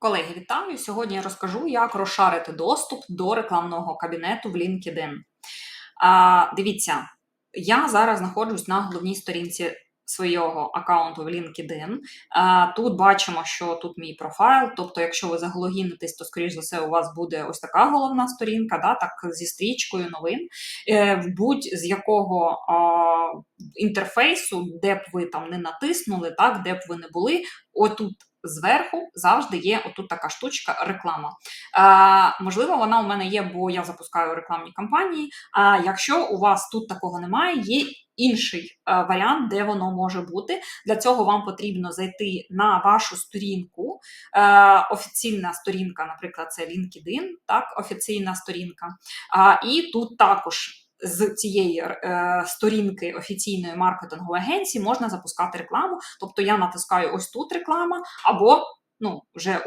Колеги, вітаю! Сьогодні я розкажу, як розшарити доступ до рекламного кабінету в LinkedIn. А, Дивіться, я зараз знаходжусь на головній сторінці свого аккаунту в LinkedIn. А, Тут бачимо, що тут мій профайл. Тобто, якщо ви загологінитесь, то, скоріш за все, у вас буде ось така головна сторінка, да, так зі стрічкою новин, Е, в будь-з якого інтерфейсу, де б ви там не натиснули, так, де б ви не були, отут зверху завжди є отут така штучка реклама. Е, можливо, вона у мене є, бо я запускаю рекламні кампанії. А якщо у вас тут такого немає, є інший е, варіант, де воно може бути. Для цього вам потрібно зайти на вашу сторінку. Е, офіційна сторінка, наприклад, це LinkedIn, так, офіційна сторінка. А, і тут також з цієї е, сторінки офіційної маркетингової агенції можна запускати рекламу. Тобто я натискаю ось тут реклама, або ну, вже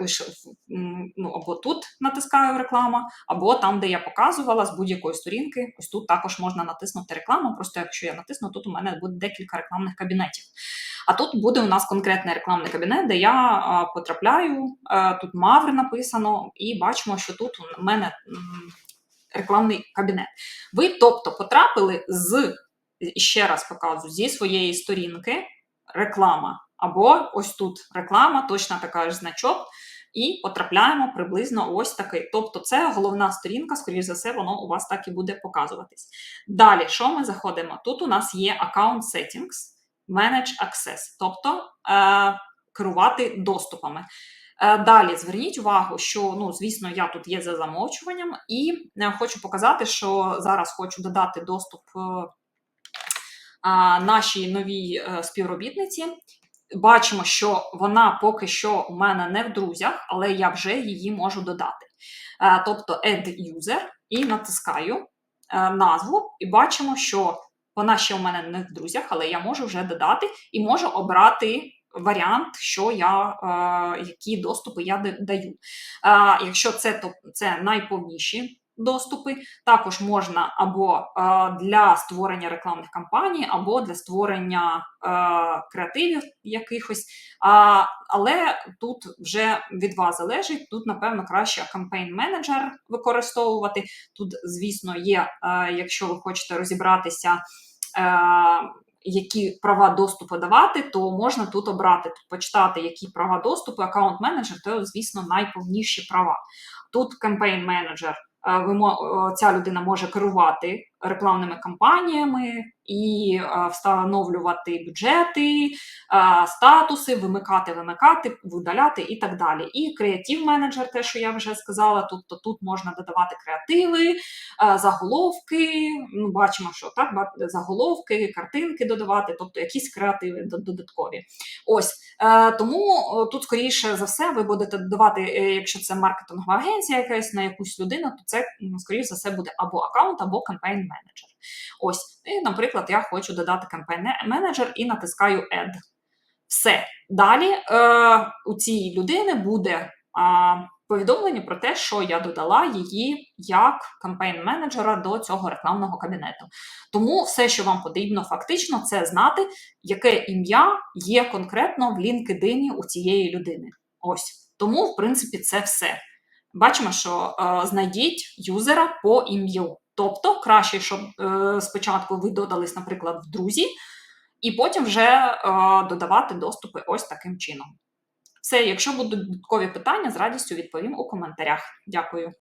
ну, або тут натискаю реклама, або там, де я показувала з будь-якої сторінки, ось тут також можна натиснути рекламу. Просто якщо я натисну, тут у мене буде декілька рекламних кабінетів. А тут буде у нас конкретний рекламний кабінет, де я потрапляю. а, тут Мавр написано, і бачимо, що тут у мене рекламний кабінет. Ви, тобто, потрапили з, ще раз показую, зі своєї сторінки реклама. Або ось тут реклама, точно така ж значок, і потрапляємо приблизно ось такий. Тобто, це головна сторінка, скоріш за все, воно у вас так і буде показуватись. Далі, що ми заходимо? Тут у нас є Account Settings, Manage Access, тобто е, керувати доступами. Е, Далі зверніть увагу, що ну, звісно, я тут є за замовчуванням, і е, хочу показати, що зараз хочу додати доступ е, нашій новій співробітниці. Бачимо, що вона поки що у мене не в друзях, але я вже її можу додати. Тобто Add User і натискаю назву, і бачимо, що вона ще у мене не в друзях, але я можу вже додати і можу обрати варіант, що я, е, які доступи я даю. Е, Якщо це, то це найповніші доступи, також можна або е, для створення рекламних кампаній, або для створення креативів якихось. Але тут вже від вас залежить. Тут, напевно, краще кампейн менеджер використовувати. Тут, звісно, є, якщо ви хочете розібратися. Які права доступу давати, то можна тут обрати, почитати, які права доступу, аккаунт менеджер, то, звісно, найповніші права. Тут кампейн менеджер ця людина може керувати рекламними кампаніями і е, встановлювати бюджети, е, статуси, вимикати, вимикати, видаляти і так далі. І креатив менеджер, те, що я вже сказала, тут, то тут можна додавати креативи, е, заголовки. Ну, бачимо, що так, заголовки, картинки додавати, тобто якісь креативи додаткові. Ось е, тому е, тут, скоріше за все, ви будете додавати, е, якщо це маркетингова агенція якась на якусь людину, то це, м, скоріше за все, буде або аккаунт, або кампейн менеджер. Ось, і, наприклад, я хочу додати кампейн менеджер і натискаю Add. Все. Далі е, у цій людини буде а, повідомлення про те, що я додала її як кампейн-менеджера до цього рекламного кабінету. Тому все, що вам потрібно фактично, це знати, яке ім'я є конкретно в LinkedIn у цієї людини. Ось. Тому, в принципі, це все. Бачимо, що е, знайдіть юзера по ім'ю. Тобто, краще, щоб е, спочатку ви додались, наприклад, в друзі, і потім вже е, додавати доступи ось таким чином. Все, якщо будуть додаткові питання, з радістю відповім у коментарях. Дякую.